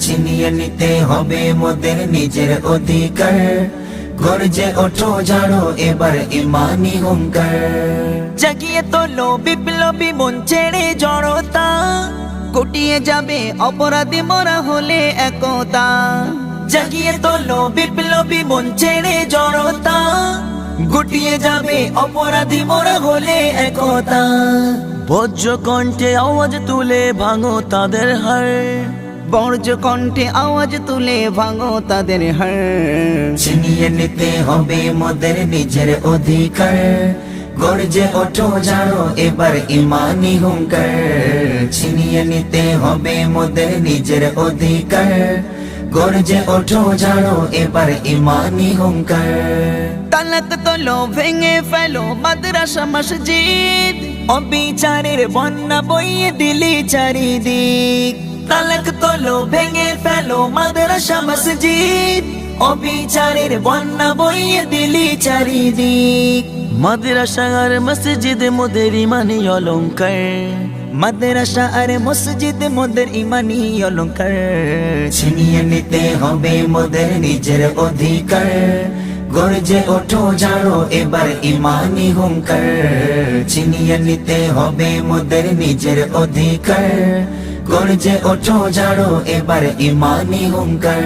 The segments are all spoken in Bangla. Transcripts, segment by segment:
ছিনিয়ে নিতে হবে মোদের নিজের অধিকার। গর্জে ওঠো জানো এবার ইমানি হুঙ্কার। জাগিয়ে তোলো বিপ্লবী মন ছেড়ে জড়তা। গুটিয়ে যাবে অপরাধী মরা হলে একতা। জাগিয়ে তোলো বিপ্লবী মন ছেড়ে জড়তা। গুটিয়ে যাবে অপরাধী মরা হলে একতা। বজ্র কণ্ঠে আওয়াজ তুলে ভাঙো তাদের হার। বর্জ্য কণ্ঠে আওয়াজ তুলে ভাঙো তাদের হার ছিনিয়ে নিতে হবে মোদের নিজের অধিকার। গর্জে ওঠো জানো এবার ইমানি হুঙ্কার। ছিনিয়ে নিতে হবে মোদের নিজের অধিকার। গর্জে ওঠো জানো এবার ইমানি হুঙ্কার। তালাক তোলো ভেঙে ফেলো মাদ্রাসা মসজিদ। অবিচারের বন্যা বইয়ে দিলি চারিদিক। তালাক তোলো ভেঙে ফেলো মাদ্রাসা মসজিদ অবিচারের বন্যা বইয়ে দিলি চারিদিক মাদ্রাসা আর মসজিদ মোদের ইমানি অলঙ্কার মাদ্রাসা আর মসজিদ মোদের ইমানি অলঙ্কার ছিনিয়ে নিতে হবে মোদের নিজের অধিকার গর্জে ওঠো জানো এবার ইমানি হুঙ্কার ছিনিয়ে নিতে হবে মোদের নিজের অধিকার গর্জে ওঠো জানো এবার ইমানি হুঙ্কার।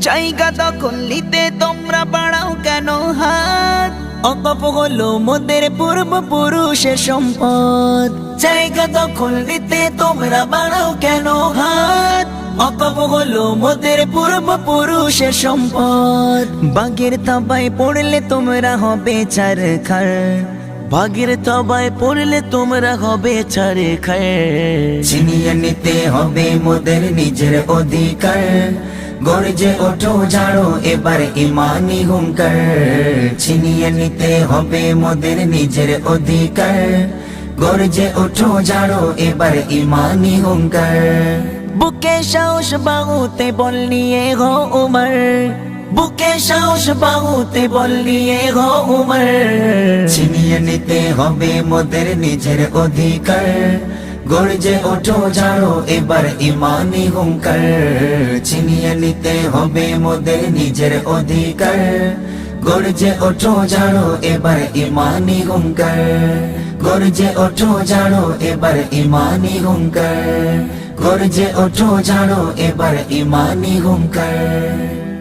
জায়গা দখল নিতে তোমরা বাড়াও কেন হাত? অকপ হলো মোদের পূর্বপুরুষের সম্পদ। জায়গা দখল নিতে তোমরা বাড়াও কেন হাত? অকপ হলো মোদের পূর্বপুরুষের সম্পদ। বাগের তাবায় পড়লে তোমরা হবে চার খার। ভাগের তবায় পড়লে তোমরা হবে ছাড়ে খায়। ছিনিয়ে নিতে হবে মোদের নিজের অধিকার। গর্জে ওঠো জানো এবার ইমানি হুঙ্কার। ছিনিয়ে নিতে হবে মোদের নিজের অধিকার। গর্জে ওঠো জানো এবার ইমানি হুঙ্কার। বুকে সাহস বাহুতে বল নিয়ে গো উমর। বুকে সাহস বাহুতে বল গো উমর। ছিনিয়ে নিতে হবে মোদের নিজের অধিকার। গর্জে ওঠো জানো এবার ইমানি হুঙ্কার। ছিনিয়ে নিতে হবে মোদের নিজের অধিকার। গর্জে ওঠো জানো এবার ইমানি হুঙ্কার। গর্জে ওঠো জানো এবার ইমানি হুঙ্কার। গর্জে ওঠো জানো এবার ইমানি হুঙ্কার।